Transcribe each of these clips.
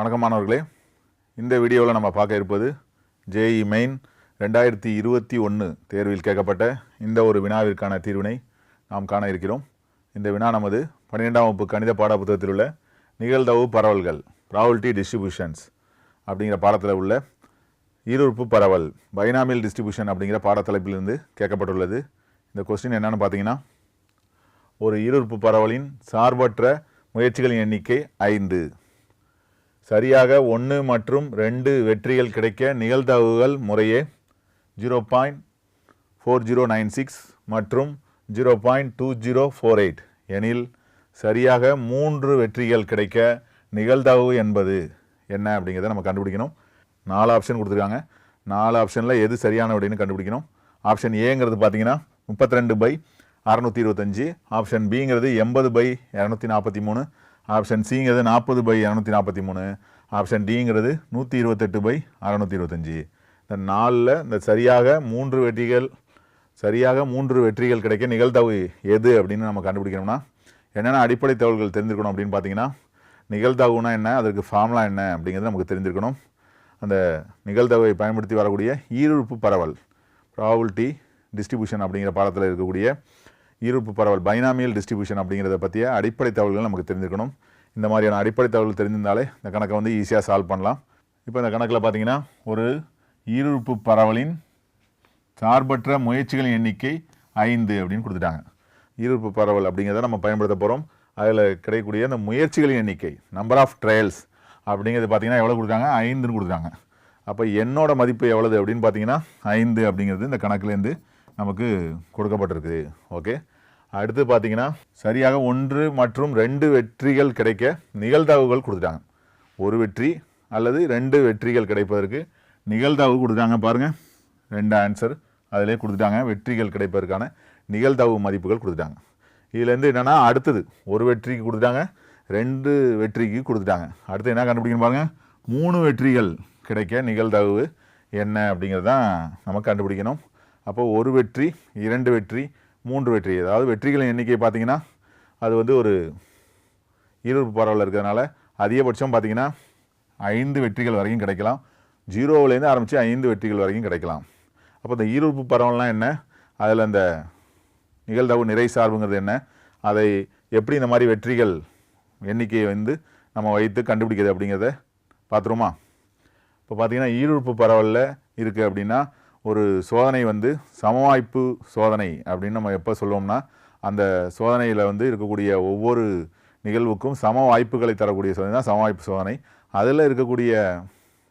வணக்கமானவர்களே. இந்த வீடியோவில் நம்ம பார்க்க இருப்பது ஜேஇ மெயின் ரெண்டாயிரத்தி இருபத்தி ஒன்று தேர்வில் கேட்கப்பட்ட இந்த ஒரு வினாவிற்கான தீர்வினை நாம் காண இருக்கிறோம். இந்த வினா நமது பன்னிரெண்டாம் வகுப்பு கணித பாட புத்தகத்தில் உள்ள நிகழ்தவு பரவல்கள் ப்ராவல்ட்டி டிஸ்ட்ரிபியூஷன்ஸ் அப்படிங்கிற பாடத்தில் உள்ள ஈருறுப்பு பரவல் பைனாமியல் டிஸ்ட்ரிபியூஷன் அப்படிங்கிற பாடத்தலைப்பிலிருந்து கேட்கப்பட்டுள்ளது. இந்த கொஸ்டின் என்னென்னு பார்த்தீங்கன்னா ஒரு ஈருறுப்பு பரவலின் சார்பற்ற முயற்சிகளின் எண்ணிக்கை ஐந்து. சரியாக ஒன்று மற்றும் ரெண்டு வெற்றிகள் கிடைக்க நிகழ்தகவுகள் முறையே zero point four zero nine six மற்றும் zero point two zero four eight எனில் சரியாக மூன்று வெற்றிகள் கிடைக்க நிகழ்தகவு என்பது என்ன அப்படிங்கிறத நம்ம கண்டுபிடிக்கணும். நாலு ஆப்ஷன் கொடுத்துருக்காங்க. நாலு ஆப்ஷனில் எது சரியான அப்படின்னு கண்டுபிடிக்கணும். ஆப்ஷன் ஏங்கிறது பார்த்தீங்கன்னா முப்பத்தி ரெண்டு பை அறநூற்றி இருபத்தஞ்சி. ஆப்ஷன் பிங்கிறது எண்பது பை இரநூத்தி நாற்பத்தி மூணு. ஆப்ஷன் சிங்கிறது நாற்பது பை இரநூத்தி நாற்பத்தி மூணு. ஆப்ஷன் டிங்கிறது நூற்றி இருபத்தெட்டு பை அறநூற்றி இருபத்தஞ்சி. இந்த நாலில் இந்த சரியாக மூன்று வெற்றிகள் சரியாக மூன்று வெற்றிகள் கிடைக்க நிகழ்தகவு எது அப்படின்னு நம்ம கண்டுபிடிக்கணும்னா என்னென்ன அடிப்படை தகவல்கள் தெரிஞ்சிருக்கணும் அப்படின்னு பார்த்தீங்கன்னா நிகழ்தகவுனா என்ன அதற்கு ஃபார்முலா என்ன அப்படிங்கிறது நமக்கு தெரிஞ்சிருக்கணும் அந்த நிகழ்தகவை பயன்படுத்தி வரக்கூடிய ஈருறுப்பு பரவல் ப்ராபபிலிட்டி டிஸ்ட்ரிபியூஷன் அப்படிங்கிற பாடத்தில் இருக்கக்கூடிய இருப்பு பரவல் பைனாமியல் டிஸ்ட்ரிபியூஷன் அப்படிங்கிறத பற்றிய அடிப்படை தகவல்கள் நமக்கு தெரிஞ்சுக்கணும் இந்த மாதிரியான அடிப்படை தகவல் தெரிஞ்சிருந்தாலே இந்த கணக்கை வந்து ஈஸியாக சால்வ் பண்ணலாம். இப்போ இந்த கணக்கில் பார்த்தீங்கன்னா ஒரு ஈருறுப்பு பரவலின் சார்பற்ற முயற்சிகளின் எண்ணிக்கை ஐந்து அப்படின்னு கொடுத்துட்டாங்க. ஈருறுப்பு பரவல் அப்படிங்கிறத நம்ம பயன்படுத்த போகிறோம் அதில் கிடைக்கக்கூடிய அந்த முயற்சிகளின் எண்ணிக்கை நம்பர் ஆஃப் ட்ரையல்ஸ் அப்படிங்கிறது பார்த்தீங்கன்னா எவ்வளோ கொடுத்தாங்க ஐந்துன்னு கொடுத்தாங்க அப்போ என்னோட மதிப்பு எவ்வளவு அப்படின்னு பார்த்தீங்கன்னா ஐந்து அப்படிங்கிறது இந்த கணக்குலேருந்து நமக்கு கொடுக்கப்பட்டிருக்கு ஓகே அடுத்து பார்த்தீங்கன்னா சரியாக ஒன்று மற்றும் ரெண்டு வெற்றிகள் கிடைக்க நிகழ்தகவுகள் கொடுத்துட்டாங்க. ஒரு வெற்றி அல்லது ரெண்டு வெற்றிகள் கிடைப்பதற்கு நிகழ்தகவு கொடுத்தாங்க பாருங்கள் ரெண்டு ஆன்சர் அதிலே கொடுத்துட்டாங்க. வெற்றிகள் கிடைப்பதற்கான நிகழ்தகவு மதிப்புகள் கொடுத்துட்டாங்க. இதுலேருந்து என்னென்னா அடுத்தது ஒரு வெற்றிக்கு கொடுத்துட்டாங்க ரெண்டு வெற்றிக்கு கொடுத்துட்டாங்க. அடுத்து என்ன கண்டுபிடிக்கணும் பாருங்கள் மூணு வெற்றிகள் கிடைக்க நிகழ்தகவு என்ன அப்படிங்கிறது தான் நம்ம கண்டுபிடிக்கணும். அப்போ ஒரு வெற்றி இரண்டு வெற்றி மூன்று வெற்றி. அதாவது வெற்றிகளின் எண்ணிக்கை பார்த்தீங்கன்னா அது வந்து ஒரு ஈருறுப்பு பரவல் இருக்கிறதுனால அதிகபட்சம் பார்த்தீங்கன்னா ஐந்து வெற்றிகள் வரைக்கும் கிடைக்கலாம். ஜீரோவிலேருந்து ஆரம்பித்து ஐந்து வெற்றிகள் வரைக்கும் கிடைக்கலாம். அப்போ இந்த ஈருறுப்பு பரவல்னால் என்ன? அதில் அந்த நிகழ்தகவு நிறை சார்புங்கிறது என்ன? அதை எப்படி இந்த மாதிரி வெற்றிகள் எண்ணிக்கையை வந்து நம்ம வைத்து கண்டுபிடிக்கிறது அப்படிங்கிறத பார்த்துருமா இப்போ பார்த்தீங்கன்னா ஈருறுப்பு பரவலில் இருக்குது அப்படின்னா ஒரு சோதனை வந்து சமவாய்ப்பு சோதனை அப்படின்னு நம்ம எப்போ சொல்லுவோம்னா அந்த சோதனையில் வந்து இருக்கக்கூடிய ஒவ்வொரு நிகழ்வுக்கும் சம வாய்ப்புகளை தரக்கூடிய சோதனை தான் சமவாய்ப்பு சோதனை. அதில் இருக்கக்கூடிய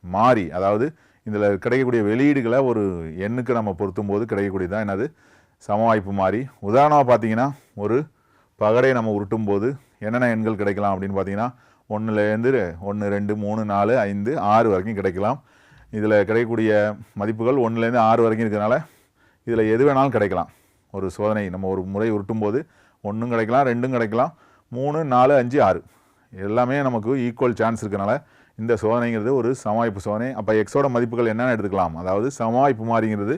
மாறி அதாவது இதில் கிடைக்கக்கூடிய வெளியீடுகளை ஒரு எண்ணுக்கு நம்ம பொருத்தும் போது கிடைக்கக்கூடியது தான் என்னது? சமவாய்ப்பு மாறி. உதாரணமாக பார்த்தீங்கன்னா ஒரு பகடை நம்ம உருட்டும் போது என்னென்ன எண்கள் கிடைக்கலாம் அப்படின்னு பார்த்தீங்கன்னா ஒன்றுலேருந்து ஒன்று ரெண்டு மூணு நாலு ஐந்து ஆறு வரைக்கும் கிடைக்கலாம். இதில் கிடைக்கக்கூடிய மதிப்புகள் ஒன்றுலேருந்து ஆறு வரைக்கும் இருக்கிறனால இதில் எது வேணாலும் கிடைக்கலாம். ஒரு சோதனை நம்ம ஒரு முறை உருட்டும் போது ஒன்றும் கிடைக்கலாம் ரெண்டும் கிடைக்கலாம் மூணு நாலு அஞ்சு ஆறு. எல்லாமே நமக்கு ஈக்குவல் சான்ஸ் இருக்கிறனால இந்த சோதனைங்கிறது ஒரு சமவாய்ப்பு சோதனை. அப்போ எக்ஸோட மதிப்புகள் என்னென்ன எடுத்துக்கலாம்? அதாவது சமவாய்ப்பு மாறிங்கிறது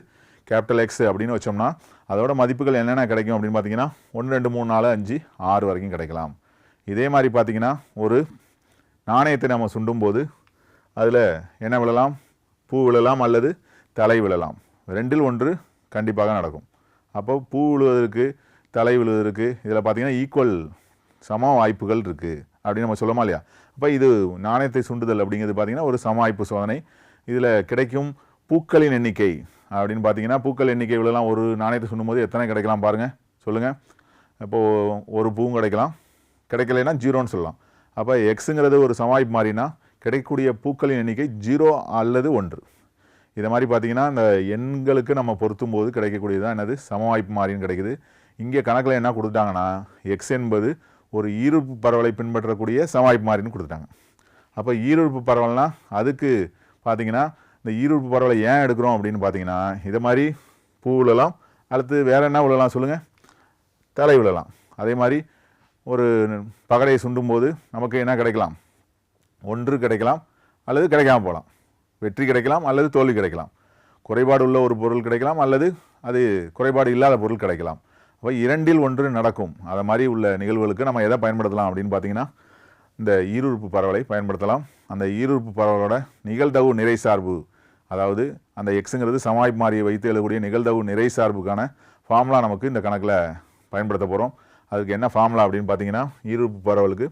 கேபிட்டல் எக்ஸ் அப்படின்னு வச்சோம்னா அதோட மதிப்புகள் என்னென்ன கிடைக்கும் அப்படின்னு பார்த்தீங்கன்னா ஒன்று ரெண்டு மூணு நாலு அஞ்சு ஆறு வரைக்கும் கிடைக்கலாம். இதே மாதிரி பார்த்திங்கன்னா ஒரு நாணயத்தை நம்ம சுண்டும்போது அதில் என்ன விழலாம்? பூ விழலாம் அல்லது தலை விழலாம். ரெண்டில் ஒன்று கண்டிப்பாக நடக்கும். அப்போ பூ விழுவதற்கு தலை விழுவதற்கு இதில் பார்த்தீங்கன்னா ஈக்குவல் சம வாய்ப்புகள் இருக்குது அப்படின்னு நம்ம சொல்லமா இல்லையா? அப்போ இது நாணயத்தை சுண்டுதல் அப்படிங்கிறது பார்த்தீங்கன்னா ஒரு சம வாய்ப்பு சோதனை. இதில் கிடைக்கும் பூக்களின் எண்ணிக்கை அப்படின்னு பார்த்தீங்கன்னா பூக்கள் எண்ணிக்கை விழலாம். ஒரு நாணயத்தை சுண்டும்போது எத்தனை கிடைக்கலாம் பாருங்கள் சொல்லுங்கள் இப்போது ஒரு பூவும் கிடைக்கலாம். கிடைக்கலைன்னா ஜீரோன்னு சொல்லலாம். அப்போ எக்ஸுங்கிறது ஒரு சமாய்ப்பு மாறினா கிடைக்கக்கூடிய பூக்களின் எண்ணிக்கை ஜீரோ அல்லது ஒன்று. இதை மாதிரி பார்த்தீங்கன்னா இந்த எண்களுக்கு நம்ம பொருத்தும் போது கிடைக்கக்கூடியது தான் என்னது? சமவாய்ப்பு மாறின்னு கிடைக்குது. இங்கே கணக்கில் என்ன கொடுத்துட்டாங்கன்னா எக்ஸ் என்பது ஒரு ஈருறுப்பு பரவலை பின்பற்றக்கூடிய சமவாய்ப்பு மாறின்னு கொடுத்துட்டாங்க. அப்போ ஈருறுப்பு பரவல்னா அதுக்கு பார்த்திங்கன்னா இந்த ஈருறுப்பு பரவலை ஏன் எடுக்கிறோம் அப்படின்னு பார்த்தீங்கன்னா இதை மாதிரி பூ விழலாம். அடுத்து வேறு என்ன விழலாம் சொல்லுங்கள் தலை விழலாம். அதே மாதிரி ஒரு பகடையை சுண்டும்போது நமக்கு என்ன கிடைக்கலாம்? ஒன்று கிடைக்கலாம் அல்லது கிடைக்காமல் போகலாம். வெற்றி கிடைக்கலாம் அல்லது தோல்வி கிடைக்கலாம். குறைபாடு உள்ள ஒரு பொருள் கிடைக்கலாம் அல்லது அது குறைபாடு இல்லாத பொருள் கிடைக்கலாம். அப்போ இரண்டில் ஒன்று நடக்கும். அதை மாதிரி உள்ள நிகழ்வுகளுக்கு நம்ம எதை பயன்படுத்தலாம் அப்படின்னு பார்த்தீங்கன்னா இந்த ஈருறுப்பு பரவலை பயன்படுத்தலாம். அந்த ஈருறுப்பு பரவலோட நிகழ்தவு நிறை சார்பு அதாவது அந்த எக்ஸுங்கிறது சமாய் மாறியை வைத்து எழுதக்கூடிய நிகழ்தவு நிறை சார்புக்கான ஃபார்முலா நமக்கு இந்த கணக்கில் பயன்படுத்த போகிறோம் அதுக்கு என்ன ஃபார்முலா அப்படின்னு பார்த்தீங்கன்னா ஈருறுப்பு பரவலுக்கு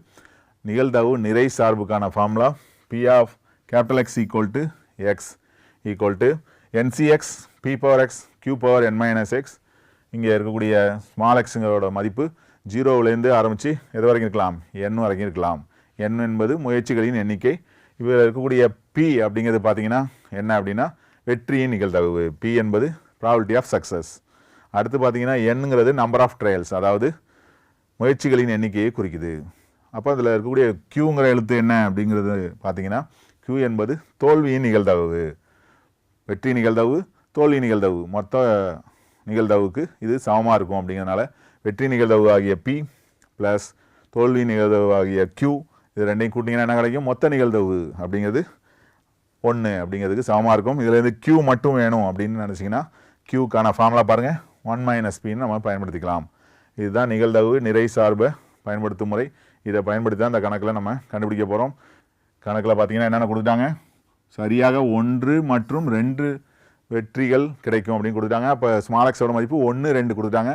நிகழ்தவு நிறை சார்புக்கான formula P of capital X equal to X equal to NCX P power X Q power N minus X இங்கே இருக்கக்கூடிய ஸ்மால் எக்ஸுங்களோட மதிப்பு ஜீரோவிலேருந்து ஆரம்பித்து எது வரைக்கும் இருக்கலாம்? என் வரைக்கும் இருக்கலாம். என் என்பது முயற்சிகளின் எண்ணிக்கை. இதில் இருக்கக்கூடிய பி அப்படிங்கிறது பார்த்தீங்கன்னா என்ன அப்படின்னா வெற்றியின் நிகழ்தகவு. பி என்பது ப்ராபிலிட்டி ஆஃப் சக்ஸஸ் அடுத்து பார்த்தீங்கன்னா எண்ணுங்கிறது நம்பர் ஆஃப் ட்ரையல்ஸ் அதாவது முயற்சிகளின் எண்ணிக்கையை குறிக்குது. அப்போ அதில் இருக்கக்கூடிய க்யூங்கிற எழுத்து என்ன அப்படிங்கிறது பார்த்தீங்கன்னா க்யூ என்பது தோல்வியின் நிகழ்தகவு வெற்றி நிகழ்தகவு தோல்வி நிகழ்தகவு மொத்த நிகழ்தகவுக்கு இது சமமாக இருக்கும் அப்படிங்கிறனால வெற்றி நிகழ்தகவு ஆகிய பி ப்ளஸ் தோல்வி நிகழ்தகவு ஆகிய க்யூ இது ரெண்டையும் கூட்டிங்கன்னா என்ன கிடைக்கும்? மொத்த நிகழ்தகவு அப்படிங்கிறது ஒன்று அப்படிங்கிறதுக்கு சமமாக இருக்கும். இதுலேருந்து க்யூ மட்டும் வேணும் அப்படின்னு நினச்சிங்கன்னா க்யூக்கான ஃபார்முலா பாருங்கள் ஒன் மைனஸ் பின்னு நம்ம பயன்படுத்திக்கலாம். இதுதான் நிகழ்தகவு நிறை சார்பை பயன்படுத்தும் முறை. இதை பயன்படுத்தி தான் இந்த கணக்கில் நம்ம கண்டுபிடிக்க போகிறோம் கணக்கில் பார்த்தீங்கன்னா என்னென்ன கொடுத்துட்டாங்க சரியாக ஒன்று மற்றும் ரெண்டு வெற்றிகள் கிடைக்கும் அப்படின்னு கொடுத்துட்டாங்க அப்போ ஸ்மாலக்ஸோட மதிப்பு ஒன்று ரெண்டு கொடுத்துட்டாங்க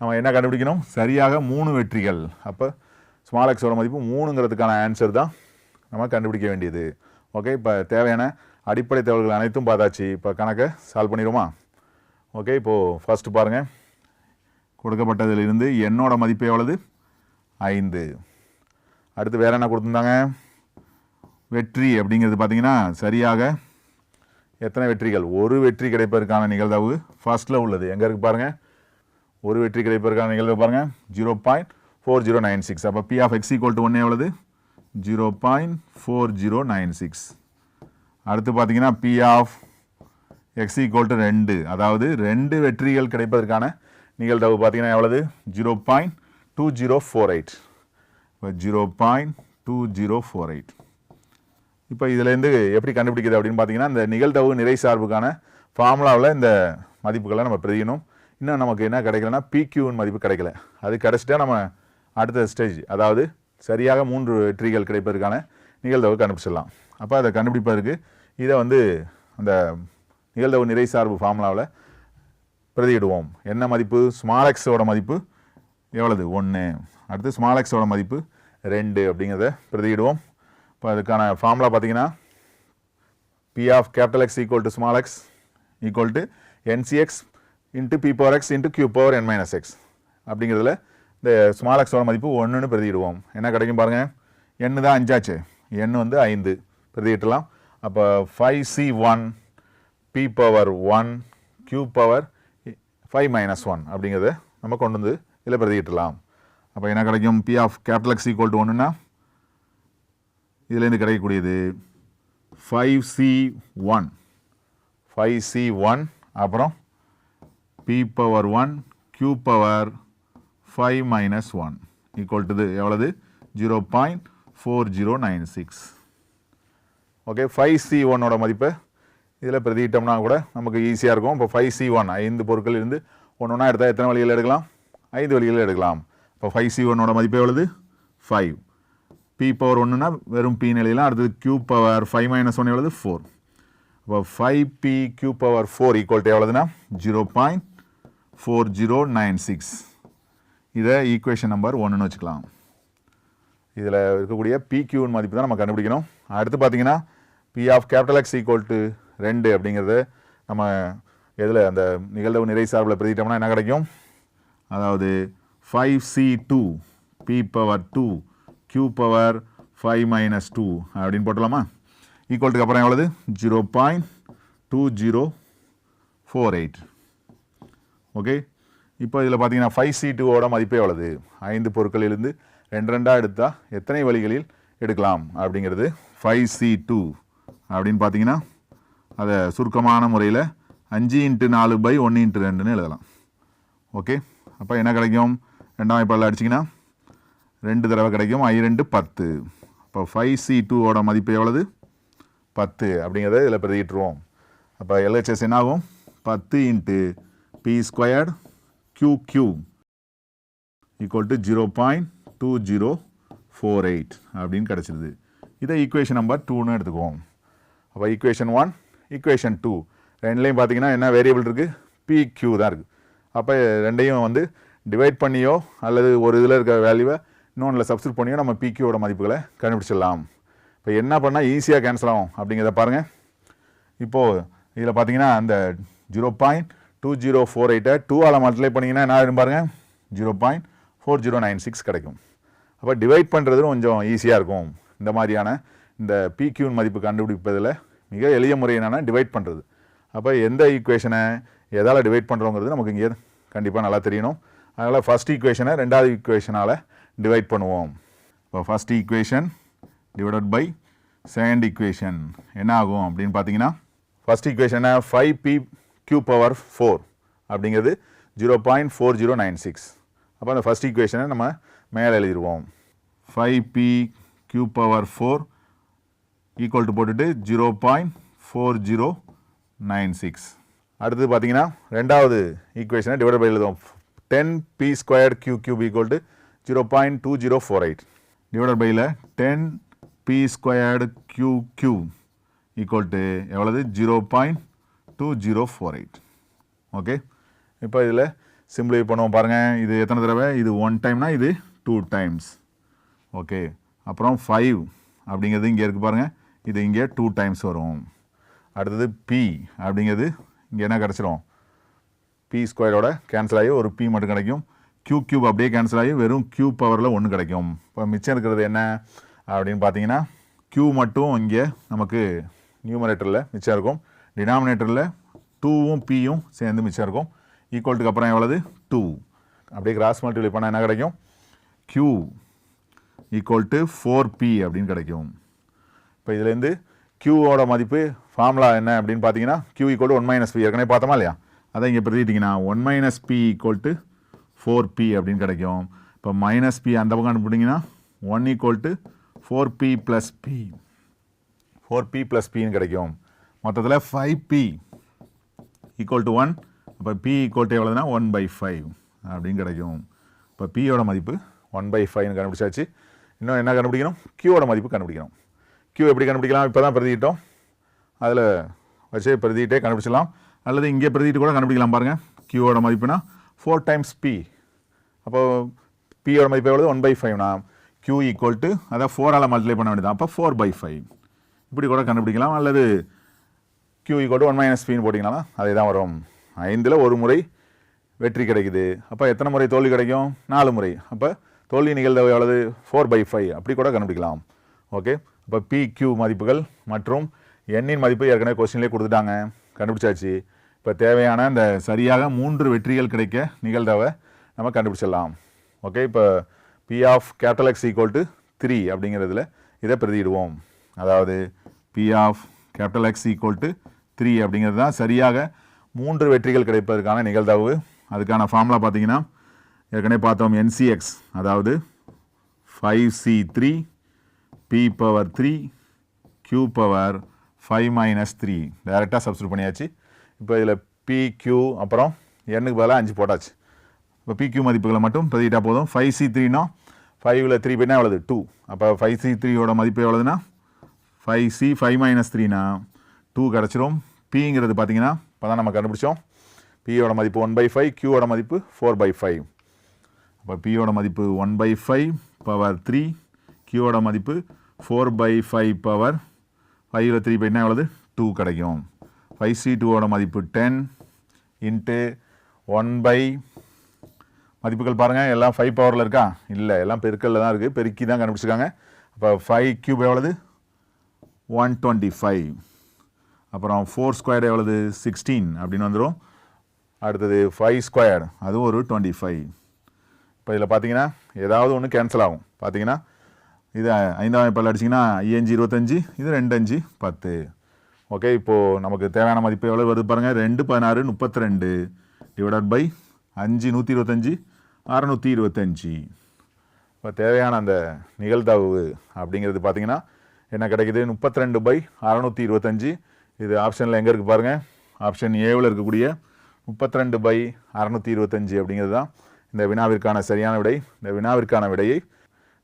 நம்ம என்ன கண்டுபிடிக்கணும்? சரியாக மூணு வெற்றிகள். அப்போ ஸ்மாலக்ஸோட மதிப்பு மூணுங்கிறதுக்கான ஆன்சர் தான் நம்ம கண்டுபிடிக்க வேண்டியது. ஓகே இப்போ தேவையான அடிப்படை தகவல்கள் அனைத்தும் பார்த்தாச்சு. இப்போ கணக்கை சால்வ் பண்ணிடுமா ஓகே இப்போது ஃபஸ்ட்டு பாருங்கள் கொடுக்கப்பட்டதிலிருந்து என்னோட மதிப்பு எவ்வளவு? ஐந்து. அடுத்து வேறு என்ன கொடுத்துருந்தாங்க? வெற்றி அப்படிங்கிறது பார்த்தீங்கன்னா சரியாக எத்தனை வெற்றிகள்? ஒரு வெற்றி கிடைப்பதற்கான நிகழ்தவு ஃபர்ஸ்ட்டில் உள்ளது. எங்கே இருக்குது பாருங்கள் ஒரு வெற்றி கிடைப்பதற்கான நிகழ்வு பாருங்கள் zero point four zero nine six அப்போ P of X equal to ஒன்று எவ்வளவு? Zero point four zero nine six அடுத்து பார்த்தீங்கன்னா P of X equal to ரெண்டு. அதாவது ரெண்டு வெற்றிகள் கிடைப்பதற்கான நிகழ்தகவு பார்த்தீங்கன்னா எவ்வளவு? Zero point two zero four eight இப்போ zero point two zero four eight. இப்போ இதுலேருந்து எப்படி கண்டுபிடிக்கிறது அப்படின்னு பார்த்தீங்கன்னா இந்த நிகழ்தவு நிறை சார்புக்கான ஃபார்முலாவில் இந்த மதிப்புகளை நம்ம பிரதியணும். இன்னும் நமக்கு என்ன கிடைக்கலன்னா பிக்யூன் மதிப்பு கிடைக்கல. அது கிடைச்சிட்டா நம்ம அடுத்த ஸ்டேஜ் அதாவது சரியாக மூன்று வெற்றிகள் கிடைப்பதற்கான நிகழ்தவு கண்டுபிடிச்சிடலாம். அப்போ அதை கண்டுபிடிப்பதற்கு இதை வந்து அந்த நிகழ்தவு நிறை சார்பு ஃபார்முலாவில் பிரதியிடுவோம். என்ன மதிப்பு? ஸ்மால் எக்ஸோட மதிப்பு. எவ்வளவு? ஒன்று அடுத்து ஸ்மால் எக்ஸோட மதிப்பு ரெண்டு அப்படிங்கிறத பிரதியிடுவோம். இப்போ அதுக்கான ஃபார்முலா பார்த்தீங்கன்னா P of capital X equal to small X equal to NCX into P power X into Q power N minus X அப்படிங்கிறதுல இந்த ஸ்மால் எக்ஸோட மதிப்பு ஒன்றுன்னு பிரதியிடுவோம். என்ன கிடைக்கும் பாருங்கள் எண்ணு தான் அஞ்சாச்சு. எண் வந்து ஐந்து. பிரதியிட்டலாம். அப்போ five C one P power one Q power five minus one அப்படிங்கிறத நம்ம கொண்டு வந்து இதில் பிரதியிட்டலாம் அப்போ என்ன கிடைக்கும்? P of capital X equal to ஒன்றுனா இதுலேருந்து கிடைக்கக்கூடியது five C one five C one அப்புறம் P power one Q power five minus one equal to எவ்வளவு? Zero point four zero nine six okay five C ஒன்னோட மதிப்பை. இதில் பிரதியிட்டோம்னா கூட நமக்கு ஈஸியாக இருக்கும். இப்போ ஃபைவ் சி ஒன் ஐந்து பொருட்கள் இருந்து ஒன்று ஒன்றா எடுத்தால் எத்தனை வழிகள் எடுக்கலாம்? ஐந்து வழிகளில் எடுக்கலாம். இப்போ ஃபைவ் சி ஒன்னோட மதிப்பு எவ்வளவு? ஃபைவ் பி பவர் ஒன்றுனா வெறும் பி நிலையிலாம் அடுத்தது Q power five minus one எவ்வளவு? ஃபோர் அப்போ five P Q power four equal to எவ்வளவுனா zero point four zero nine six இதை ஈக்குவேஷன் நம்பர் ஒன்றுன்னு வச்சுக்கலாம். இதில் இருக்கக்கூடிய பிக்யூன் மதிப்பு தான் நம்ம கண்டுபிடிக்கணும். அடுத்து பார்த்தீங்கன்னா P of capital X equal to ரெண்டு அப்படிங்கிறது நம்ம எதில் அந்த நிகழ்வு நிறை சார்பில் பிரதிட்டோம்னா என்ன கிடைக்கும்? அதாவது five C two P power two Q power five minus two அப்படின்னு போட்டலாமா ஈக்குவல்ட்டுக்கு அப்புறம் எவ்வளவு? Zero point two zero four eight okay இப்போ இதில் பார்த்தீங்கன்னா ஃபைவ் சி டூவோட மதிப்பு எவ்வளவு? ஐந்து பொருட்களிலிருந்து ரெண்டு ரெண்டாக எடுத்தால் எத்தனை வழிகளில் எடுக்கலாம் அப்படிங்கிறது ஃபைவ் சி டூ அப்படின்னு பார்த்தீங்கன்னா அதை சுருக்கமான முறையில் அஞ்சு இன்ட்டு நாலு பை ஒன்று இன்ட்டு ரெண்டுன்னு எழுதலாம். ஓகே. அப்போ என்ன கிடைக்கும்? ரெண்டாம் இப்போ அடிச்சிங்கன்னா ரெண்டு தடவை கிடைக்கும். ஐ ரெண்டு பத்து. அப்போ ஃபைவ் சி டூவோட மதிப்பு எவ்வளவு? பத்து அப்படிங்கிறத இதில் பிரதிட்டுருவோம் அப்போ எல்ஹெச்எஸ் என்ன ஆகும் பத்து into P squared Q Q equal to zero point two zero four eight அப்படின்னு கிடச்சிருது. இதை ஈக்குவேஷன் நம்பர் டூன்னு எடுத்துக்குவோம். அப்போ ஈக்குவேஷன் ஒன் ஈக்குவேஷன் டூ ரெண்டுலேயும் பார்த்தீங்கன்னா என்ன வேரியபிள் இருக்குது பிக்யூ தான் இருக்குது அப்போ ரெண்டையும் வந்து டிவைட் பண்ணியோ அல்லது ஒரு இதில் இருக்க வேல்யூவை இன்னொன்றில் சப்ஸ்டியூட் பண்ணியோ நம்ம பிக்யூவோட மதிப்புகளை கண்டுபிடிச்சிடலாம். இப்போ என்ன பண்ணால் ஈஸியாக கேன்சல் ஆகும் அப்படிங்கிறத பாருங்கள் இப்போது இதில் பார்த்தீங்கன்னா அந்த zero point two zero four எயிட்டை டூவால் மல்டிப்ளை பண்ணிங்கன்னா என்ன பாருங்கள் zero point four zero nine six கிடைக்கும். அப்போ டிவைட் பண்ணுறது கொஞ்சம் ஈஸியாக இருக்கும். இந்த மாதிரியான இந்த பிக்யூன் மதிப்பு கண்டுபிடிப்பதில் மிக எளிய முறை என்னென்னா டிவைட் பண்ணுறது அப்போ எந்த ஈக்குவேஷனை எதால் டிவைட் பண்ணுறோங்கிறது நமக்கு இங்கே கண்டிப்பாக நல்லா தெரியணும். அதனால் ஃபஸ்ட் ஈக்குவேஷனை ரெண்டாவது ஈக்குவேஷனால் டிவைட் பண்ணுவோம். இப்போ first equation divided by second equation என்ன ஆகும் அப்படின்னு பார்த்தீங்கன்னா ஃபஸ்ட் ஈக்குவேஷனை five P Q power four அப்படிங்கிறது zero point four zero nine six அப்போ அந்த ஃபஸ்ட் ஈக்குவேஷனை நம்ம மேலே எழுதிடுவோம் five P Q power four equal to போட்டுட்டு zero point four zero nine six அடுத்தது பார்த்தீங்கன்னா ரெண்டாவது ஈக்குவேஷனை டிவைட் பை எழுதுவோம். Ten P square Q cube equal to zero point two zero four eight divide பையில் ten P squared Q Q equal to எவ்வளவு? Zero point two zero four eight okay இப்போ இதில் simplify பண்ணுவோம் பாருங்கள் இது எத்தனை தடவை? இது ஒன் டைம்னா இது டூ டைம்ஸ் ஓகே அப்புறம் ஃபைவ் அப்படிங்கிறது இங்கே இருக்குது பாருங்கள் இது இங்கே டூ டைம்ஸ் வரும். அடுத்தது பி அப்படிங்கிறது இங்கே என்ன கிடச்சிரும்? பி ஸ்கொயரோட கேன்சல் ஆகி ஒரு பி மட்டும் கிடைக்கும். கியூ கியூப் அப்படியே கேன்சல் ஆகி வெறும் கியூ பவரில் ஒன்று கிடைக்கும். இப்போ மிச்சம் இருக்கிறது என்ன? அப்படின்னு பார்த்தீங்கன்னா கியூ மட்டும் இங்கே நமக்கு நியூமரேட்டரில் மிச்சம் இருக்கும். டினாமினேட்டரில் டூவும் பியும் சேர்ந்து மிச்சம் இருக்கும். ஈக்குவல்ட்டுக்கு அப்புறம் எவ்வளவு? டூ அப்படியே கிராஸ் மல்டிப்ளை பண்ணால் என்ன கிடைக்கும்? Q equal to four P அப்படின்னு கிடைக்கும். இப்போ இதுலேருந்து கியூவோட மதிப்பு ஃபார்முலா என்ன அப்படின்னு பார்த்தீங்கன்னா Q equal one minus P ஏற்கனவே பார்த்தோமா இல்லையா? அதை இங்கே பிரதிட்டிங்கன்னா one minus P equal to four P அப்படின்னு கிடைக்கும். இப்போ மைனஸ் பி அந்த பக்கம் அனுப்பிட்டிங்கன்னா one equal to four P plus P four P plus பின்னு கிடைக்கும். மொத்தத்தில் five P equal to one அப்போ பி ஈக்குவல் டு எவ்வளோதுன்னா ஒன் பை ஃபைவ் அப்படின்னு கிடைக்கும். இப்போ பியோட மதிப்பு ஒன் பை ஃபைவ்னு கண்டுபிடிச்சாச்சு. இன்னும் என்ன கண்டுபிடிக்கணும்? கியூவோட மதிப்பு கண்டுபிடிக்கணும். கியூ எப்படி கண்டுபிடிக்கலாம்? இப்போ தான் பிரதிட்டோம் அதில் வச்சு பிரதிட்டே கண்டுபிடிச்சலாம் அல்லது இங்கே பிரதிட்டு கூட கண்டுபிடிக்கலாம் பாருங்கள் கியூவோட மதிப்புனா ஃபோர் டைம்ஸ் பி அப்போது பியோட மதிப்பு எவ்வளோ ஒன் பை ஃபைவ்னா கியூ ஈக்குவல் டு அதான் ஃபோரால் மல்டிப்ளை பண்ண வேண்டியது அப்போ ஃபோர் பை ஃபைவ் இப்படி கூட கண்டுபிடிக்கலாம். அல்லது Q equal to one minus பின்னு போட்டிங்கனாலும் அதே தான் வரும். ஐந்தில் ஒரு முறை வெற்றி கிடைக்குது. அப்போ எத்தனை முறை தோல்வி கிடைக்கும்? நாலு முறை. அப்போ தோல்வி நிகழ்தகவு எவ்வளவு? ஃபோர் பை ஃபைவ் அப்படி கூட கண்டுபிடிக்கலாம். ஓகே இப்போ பி கியூ மதிப்புகள் மற்றும் எண்ணின் மதிப்பு ஏற்கனவே கொஸ்டின்லேயே கொடுத்துட்டாங்க. கண்டுபிடிச்சாச்சு. இப்போ தேவையான இந்த சரியாக மூன்று வெற்றிகள் கிடைக்க நிகழ்தகவை நம்ம கண்டுபிடிச்சிடலாம். ஓகே இப்போ P of capital X equal to three அப்படிங்கிறதுல இதை பிரதியிடுவோம். அதாவது P of capital X equal to three அப்படிங்கிறது தான் சரியாக மூன்று வெற்றிகள் கிடைப்பதற்கான நிகழ்தகவு. அதுக்கான ஃபார்முலா பார்த்தீங்கன்னா ஏற்கனவே பார்த்தோம் என்சிஎக்ஸ் அதாவது five C three P power three Q power five minus three டேரெக்டாக சப்ஸ்டியூட் பண்ணியாச்சு. இப்போ இதில் பி கியூ அப்புறம் எண்ணுக்கு பதிலாக அஞ்சு போட்டாச்சு. இப்போ பிக்யூ மதிப்புகளை மட்டும் பதிவிட்டால் போதும். ஃபைவ் சி த்ரீனா ஃபைவ்ல த்ரீ போய்னா எவ்வளவு? டூ அப்போ ஃபைவ் சி த்ரீயோட மதிப்பு எவ்வளோதுன்னா ஃபைவ் சி ஃபைவ் மைனஸ் த்ரீனா டூ கிடச்சிரும். பிங்கிறது பார்த்தீங்கன்னா இப்போ தான் நம்ம கண்டுபிடிச்சோம். பியோட மதிப்பு ஒன் பை ஃபைவ் கியூவோட மதிப்பு ஃபோர் பை ஃபைவ் அப்போ பியோட மதிப்பு one by five power three கியூவோட மதிப்பு ஃபோர் பை ஃபைவ் பவர் ஃபைவ்ல த்ரீ பைனா எவ்வளவு? டூ கிடைக்கும். ஃபைவ் சி டூவோட மதிப்பு டென் இன்ட்டு ஒன் பை மதிப்புகள் பாருங்கள் எல்லாம் ஃபைவ் பவரில் இருக்கா? இல்லை. எல்லாம் பெருக்கல்ல தான் இருக்குது பெருக்கி தான் கண்டுபிடிச்சிருக்காங்க. அப்போ ஃபைவ் கியூப் எவ்வளவு? ஒன் டுவெண்ட்டி ஃபைவ் அப்புறம் ஃபோர் ஸ்கொயர் எவ்வளவு? சிக்ஸ்டீன் அப்படின்னு வந்துடும் அடுத்தது ஃபைவ் ஸ்கொயர் அதுவும் ஒரு டுவெண்ட்டி ஃபைவ் இப்போ இதில் பார்த்தீங்கன்னா ஏதாவது ஒன்று கேன்சல் ஆகும். பார்த்தீங்கன்னா இது ஐந்தாம் வாய்ப்பால் அடிச்சிங்கன்னா ஐயஞ்சு இருபத்தஞ்சி இது ரெண்டு அஞ்சு பத்து. ஓகே இப்போது நமக்கு தேவையான மதிப்பு எவ்வளோ வருது பாருங்கள் ரெண்டு பதினாறு முப்பத்தி ரெண்டு டிவைடட் பை அஞ்சு நூற்றி இருபத்தஞ்சி அறநூற்றி இருபத்தஞ்சி. இப்போ தேவையான அந்த நிகழ்தகவு அப்படிங்கிறது பார்த்தீங்கன்னா என்ன கிடைக்குது? முப்பத்தி ரெண்டு பை அறநூற்றி இருபத்தஞ்சி. இது ஆப்ஷனில் எங்கே இருக்குது பாருங்கள் ஆப்ஷன் ஏவில் இருக்கக்கூடிய முப்பத்தி ரெண்டு பை அறநூற்றி இருபத்தஞ்சி அப்படிங்கிறது தான் இந்த வினாவிற்கான சரியான விடை. இந்த வினாவிற்கான விடையை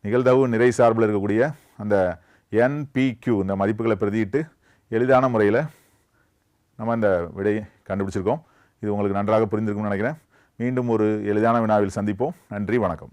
நிகழ்தவு நிறை சார்பில் இருக்கக்கூடிய அந்த என்பிக்யூ இந்த மதிப்புகளை பிரதியிட்டு எளிதான முறையில் நம்ம இந்த விடையை கண்டுபிடிச்சிருக்கோம். இது உங்களுக்கு நன்றாக புரிந்திருக்கும்னு நினைக்கிறேன். மீண்டும் ஒரு எளிதான வினாவில் சந்திப்போம். நன்றி வணக்கம்.